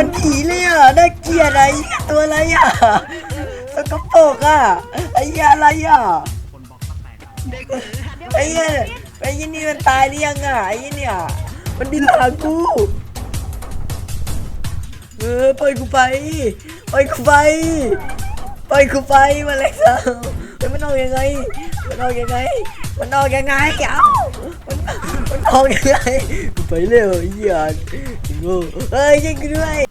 มือนผีเลยอะน่าเกลียดอะไรตัวอะไรอะสกปรกอะไอ้เหี้ยอะไรอะไอ้เหี้ยไอ้ยี่นี่มันตายหรือยังอะไอ้ยี่เนี่ยมันดินหากูเออปล่อยกูไปปล่อยกูไปปล่อยกูไปมาเลยครับเฮ้ยมันออกยังไงมันออกยังไงมันออกยังไงเอ้ามันมันออกยังไงกูไปเร็วไอ้เหี้ยโง่เฮ้ยยิงกูด้วย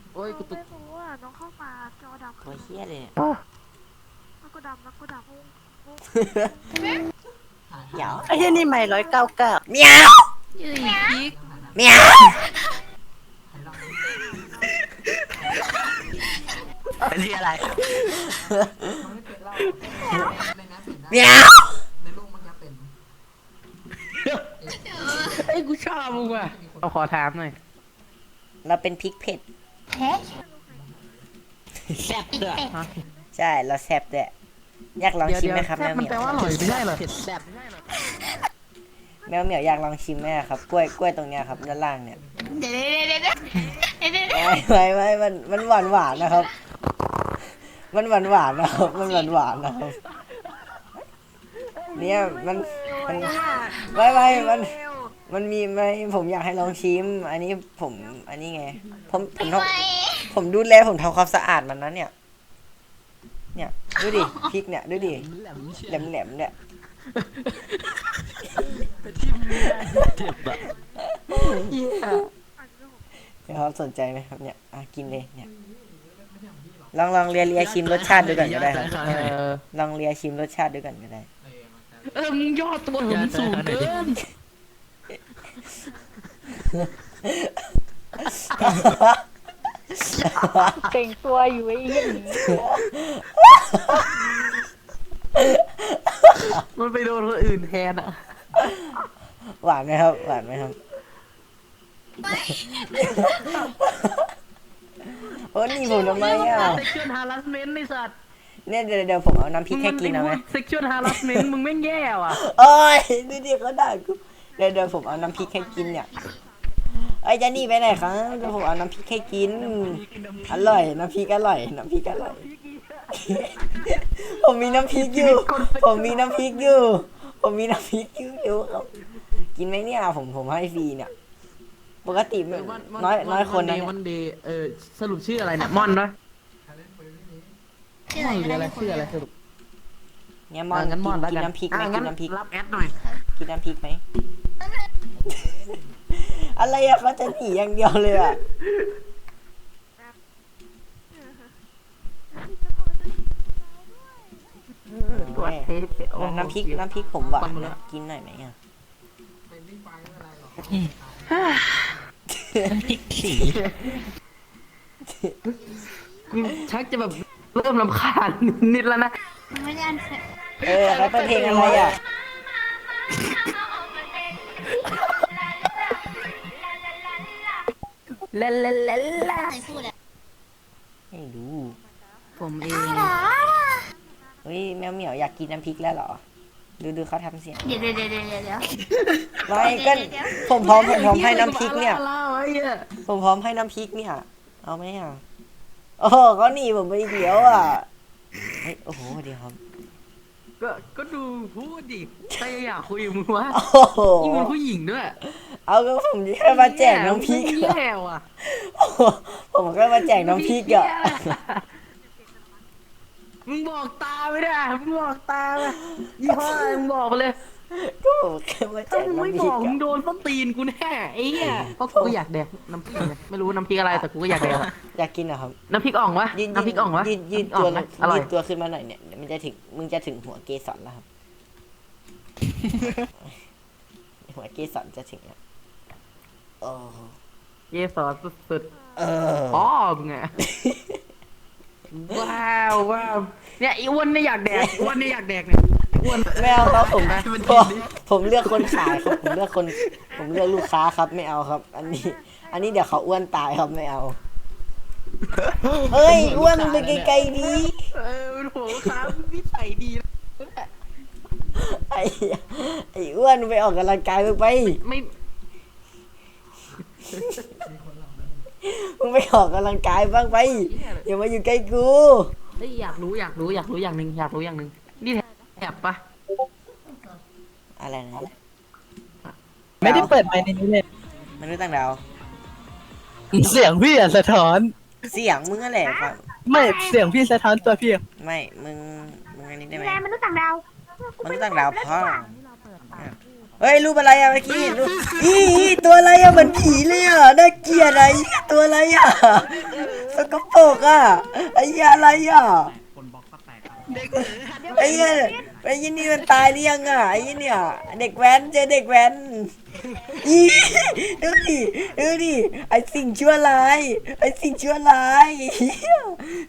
ตัวเหี้ยเลยแล้วก็ดำแล้วก็ดำเดี๋ยวไอ้ที่นี่ใหม่ร้อยเก้าเก้าเมียวยี่พีกเมียวเป็นที่อะไรเมียวไอ้ยกูชอบมึงว่ะเอาขอถามหน่อย เราเป็นพริกเผ็ด แซ่บด้วยใช่เราแซ่บด้วยอยากลองเดี๋ยวชิมเดี๋ยวไหมครับแซ่แมบวมันเหมีแปลยวว่าอร่อยไม่ใช่เหรอเผ็ดแซ่บแมวเหมียวอยากลองชิมไหมครับ กล้วยกล้วยตรงเนี้ยครับด้านล่างเนี่ยเดี๋ยวเดี๋ยวเดี๋ยวเดี๋ยวเดี๋ยวไม่ไม่ไม่มันมันหวานหวานนะครับ มันหวานหวานนะครับ มันหวานหวานนะครับ เนี่ยมันมันไม่ไม่มัน มันมีไหมผมอยากให้ลองชิม อันนี้ผม อันนี้ไง ผมผมทำ ผมดูแลผมทำความสะอาดมันนะเนี่ย เนี่ยดูดิพริกเนี่ยดูดิแหลมเชี่ยแหลมแหลมๆเนี่ยทิ่มเจ็บอะนะครับสนใจไหมครับเนี่ยอะกินเลยเนี่ย ลองลองเรียเรียชิมรสชาติดูก่อนก็ได้ครับเออลองเรียชิมรสชาติดูก่อนก็ได้ เออมึงย่อตัวมึงสูงเกิน เก่งตัวอยู่ไอ้เหี้ยมันไปโดนคนอื่นแทนอะ หวานไหมครับ หวานไหมครับโอ้นี่ผมทำไมอะ เซ็กชวลฮาร์ s สเมนต์ไอ้สัตว์เนี่ยเดี๋ยวเดี๋ยวผมเอาน้ำพริกให้กินเอาไหมเซ็กชวลฮาร์ s สเมนต์มึงไม่งแย่ว่ะโอ้ยดูดิเขาด่ากูเดี๋ยวเดี๋ยวผมเอาน้ำพริกให้กินเนี่ยไอ้ยเจะนี่ไปไหนครับเดี๋ยวผมเอาน้ำพริกให้กิน อร่อยน้ำพริกอร่อยน้ำพริกอร่อย ผมมีน้ำพริกอยู่ ผมมีน้ำพริกอยู่ ผมมีน้ำพริกอยู่เดี๋ยวครับกินไหมเนี่ยผมผมให้ฟรีเนี่ยปกติไม่น้อยน้อยคนนะเนี่ยวันเดย์เออสรุปชื่ออะไรเนี่ยมอนวะมอนหรืออะไรชื่ออะไรสรุปเนี่ยมอนอะงั้นมอนกิแล้วกินกันน้ำพริกไหมอะกิงั้นน้ำพริกรับแอดหน่อยกินน้ำพริกไหม อะไรอะเขาจะหนีอย่างเดียวเลยอะตัวเทสโอ้โหน้ำพริกน้ำพริกผมหวานนะกินหน่อยไหมอะพริกสีกูชักจะแบบเริ่มรำคาญนิดแล้วนะมันไม่ได้อันเสร็จ เออแล้วเป็นเพลงอะไรอะ ล่นเล่นเล่นล่ะใครพูดอะไม่รู้ผมเองเฮ้ยแมวเหมียวอยากกินน้ำพริกแล้วเหรอ ดูดูเขาทำเสียงเดี๋ยวเดี๋ยวเดี๋ยวเดี๋ยวเดี๋ยวไม่ก็ผมพร้อมผมพร้อมให้น้ำพริกเนี่ย ล่าไอ้เหี้ยผมพร้อมให้น้ำพริกเนี่ย เอาไหมอะโอ้โหเขาหนีผมไปเดียวอะเฮ้ยโอ้โหเดี๋ยวครับก็ก็ดูพูดดิใครอยากคุยกับมึงวะโอ้โหนี่มึงผู้หญิงด้วย เอาก็ผมแค่มาแจกน้ำพริกแย่ว่ะโอ้โหผมแค่มาแจกน้ำพริกอะมึงบอกตาไม่ได้มึงบอกตาไปยี่ห้ออะไรมึงบอกไปเลยก็ผมแค่มาแจถ้ากมึงไม่น้ำพบริอกกมึอะงโดนต้นตีนกูแน่ไอ้เหี้ยเพราะกูก็อยากแดกน้ำพริกไงไม่รู้น้ำพริกอะไรแต่กูก็อยากแดกอะอยากกินเหรอครับน้ำพริกอ่องวะยืนน้ำพริกอ่องวะยืนยืนอ่ตัวองไหมอร่อยยืนตัวขึ้นมาหน่อยเนี่ยเดี๋ยวมันจะถึงมึงจะถึงหัวเกสรแล้วครับ หัวเกสรจะถึงแล้ว โอ้เยสอสุดเออๆอ๋อมึงไงว้าวว้าวเนี่ยไอ้อ้วนเนี่ยอยากแดกอ้วนเนี่ยอยากแดกเนี่ยอ้วนไม่เอาครับผมให้มันผกินมดิผมเลือกคนขายครับ ผมเลือกคน ผมเลือกลูกค้าครับไม่เอาครับ อันนี้ อันนี้เดี๋ยวเขาอ้วนตายครับไม่เอาเฮ้ยอ้วนไปไกลๆดีเออเป็นหัวค้านิสัยดีนะไอ้ไอ้อ้วนไปออกกำลังกายไปไป ไม่ มึงไปออกกำลังกายบ้างไปอย่ามาอยู่ใกล้กูเฮ้ยอยากรู้อยากรู้อยากรู้อย่างหนึ่งอยากรู้อย่างหนึ่งนี่แถบปะอะไรนะไม่ได้เปิดไมค์ในนี้เลยมนุษย์ต่างดาวเสียงพี่อะสะท้อน เสียงมึงนั่นแหละครับไม่เสียงพี่สะท้อนตัวพี่ไม่มึงมึงอันนี้ได้ไหมแรงมนุษย์ต่างดาวมนุษย์ต่างดาวพ่อ เฮ้ยรูปอะไรอะเมื่อกี้รูปอีอีตัวอะไรอะเหมือนผีเลยอะน่าเกลียดอะไอ้เหี้ยตัวอะไรอะสกปรกอะไอ้เหี้ยอะไรอะไอ้เหี้ยไอ้ยี่นี่มันตายหรือยังอะไอ้ยี่เนี่ยเด็กแว้นเจอเด็กแว้นอีดูดิดูดิไอ้สิ่งชั่วร้ายไอ้สิ่งชั่วร้าย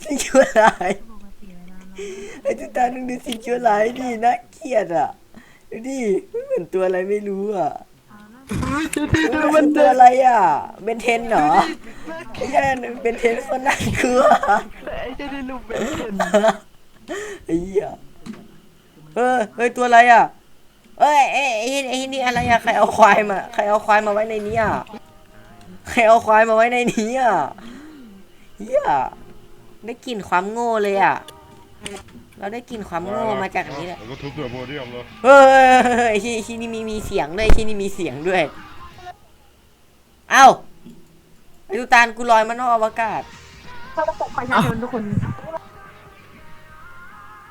สิ่งชั่วร้ายไอ้ตุ๊ตาหนึ่งดูสิ่งชั่วร้ายดิน่าเกลียดอะดูดิ มือนตัวอะไรไม่รู้อะมันตัวอะไรอะ เบนเทนเหรอไอ้เหี้ยเบนเทนคนน่ากลัวไอ้เจะได้รูปเป็นไอ้เหี้ยเฮ้ยเฮ้ยตัวอะไรอะเอ้ยเอ้ยไอ้ไอ้นี่อะไรอะใครเอาควายมาใครเอาควายมาไว้ในนี้อะใครเอาควายมาไว้ในนี้อะเหี้ยได้กลิ่นความโง่เลยอะ เราได้กลิ่นความโง่มาจากอันนี้แหละ แล้วก็ทุบเสือโพเดียมเลยเฮ้ยไอ้ที่ที่นี่มีมีเสียงด้วยที่นี่มีเสียงด้วย เอ้าไอ้ดูตาลกูลอยมานอกอวกาศประชาชนทุกคน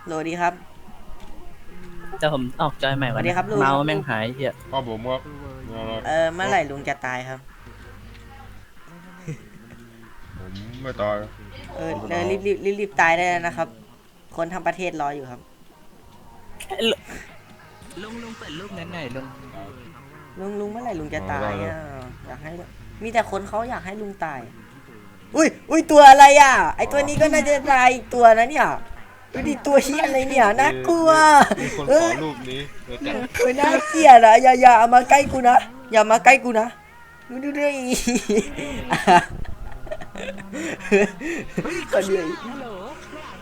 โหลดีครับจะผมออกจอยใหม่สวัวันสดีครับลุง เมาส์แม่งหายเหี้ยครับผมครับเอาละเออเมื่อไหร่ลุงจะตายครับ ผมไม่ตายเออเออรีบรีบรีบรีบตายได้แล้วนะครับ คนทั้งประเทศรออยู่ครับ ลุงลุงเปิดรูปนั้นหน่อยลุงลุงลุงเมื่อไหร่ลุงจะตายอะอยากให้มีแต่คนเขาอยากให้ลุงตาย อุ้ยอุ้ยตัวอะไรอะ ไอตัวนี้ก็น่าจะตายอีกตัวนะเนี่ยดูดิตัวเฮียอะไรเนี่ยน่ากลัวมีคนเอขออรูปนี้เดี๋ยวจัดเฮ้ยน่าเกลียดอะอย่าอย่าเอามาใกล้กูนะอย่ามาใกล้กูนะดูดูดูอีก็เดือย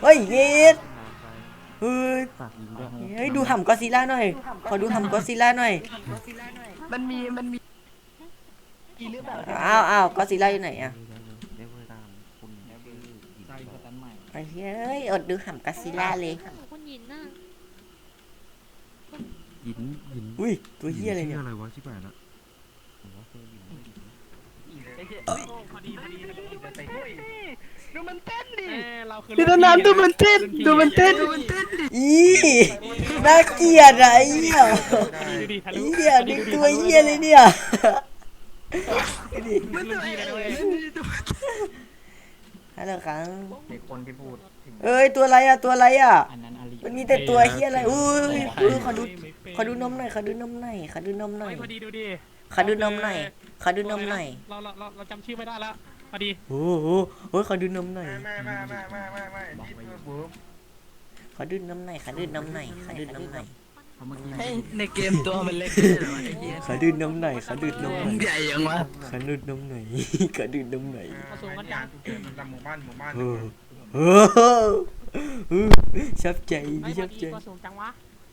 เฮ้ยเย็ด เฮ้ยเฮ้ยดูห่ำก็อดซิลล่าหน่อย ขอดูห่ำก็อดซิลล่าหน่อย มันมีมันมีอีหรือเปล่าอ้าวอ้าวก็อดซิลล่าอยู่ไหนอะไอ้เฮ้ยอดดูห่ำก็อดซิลล่าเลย คุณหญินน่ะหินหินอุ้ยตัวเฮียอะไรเนี่ยอะไรวะชิบหายละดู มันเต้นดิ เราคือพี่ต้นน้ำดูมันเต้นดูมันเต้นดูมันเต้นอีน่าเกลียดอะไอ้เหี้ยไอ้เหี้ยดูตัวเหี้ยเลยเนี่ยดูดิฮัลโหลครับเด็กคนที่พูดเอ้ยตัวอะไรอะตัวอะไรอะอันนั้นอาลีมันมีแต่ตัวเหี้ยอะไรอุ้ยอุ้ยขอดูขอดูนมหน่อยขอดูนมหน่อยขอดูนมหน่อยพอดีดูดิขอดูนมหน่อยขอดูนมหน่อยเราเราเราเราจำชื่อไม่ได้แล้ว พอดีโอ้โหโอ้ยขอดูนมหน่อย ไม่ไม่ไม่ไม่ไม่ไม่นี่ตัวผมขอดูนมหน่อยขอดูนมหน่อยขอดูนมหน่อยเพราะเมื่อกี้ให้ในเกมตัวมันเล็กขึ้นเหรอวะไอ้เหี้ยขอดูนมหน่อยขอดูนมหน่อยใหญ่ยังวะขอดูนมหน่อยขอดูนมหน่อยผสมกันจังหมู่บ้านหมู่บ้านโอ้โหเออชอบใจไอ้ชพออบดีใจก็สูงจังวะ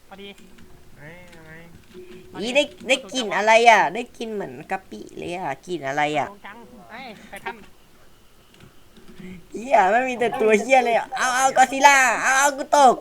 พอดีไอ้ไอ้นี่ได้ได้กลิ่นอะไรอะ ได้กลิ่นเหมือนกะปิเลยอะกลิ่นอะไรอะสูงจังไอ้ ไททันเฮียไม่มีแต่ตัวเฮียเลยอะเอาเอากอซิล่าเอาเอากูตก